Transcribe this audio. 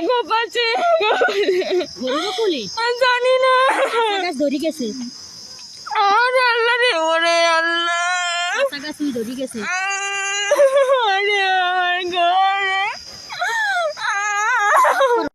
গোপাছে আছে জানি না। ধরি গেছে। আর আল্লাহ রে ওরে আল্লাহ। গাছ ধরি গেছে।